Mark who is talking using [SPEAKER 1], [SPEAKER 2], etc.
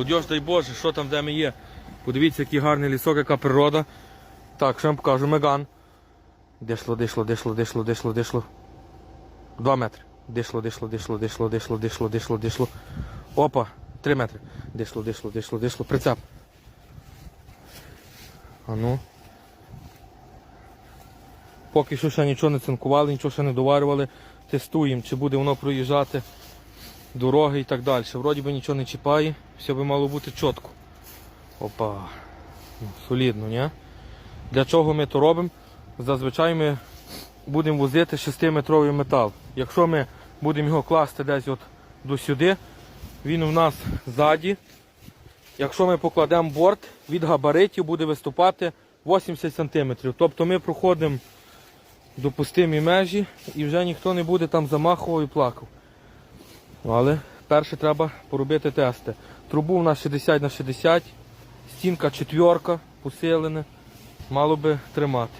[SPEAKER 1] Молодіж, дай Боже, що там, де ми є. Подивіться, який гарний лісок, яка природа. Так, що вам покажу, меган. Дишло, дишло, дишло, дишло, дишло, дишло. Два метри. Дишло, дишло, дишло, дишло, дишло, дишло, дишло, дишло. Опа, три метри. Дишло, дишло, дишло, дишло. Прицеп. А ну. Поки що ще нічого не цинкували, нічого ще не доварювали. Тестуємо, чи буде воно проїжджати дороги і так далі. Вроді би нічого не чіпає, все би мало бути чітко. Опа. Ну, солідно, ні? Для чого ми то робимо? Зазвичай ми будемо возити 6-метровий метал. Якщо ми будемо його класти десь от до сюди, він у нас ззаді. Якщо ми покладемо борт, від габаритів буде виступати 80 см. Тобто ми проходимо допустимі межі і вже ніхто не буде там замахував і плакав. Але перше треба поробити тести. Трубу у нас 60 на 60, стінка четверка, посилене, мало би тримати.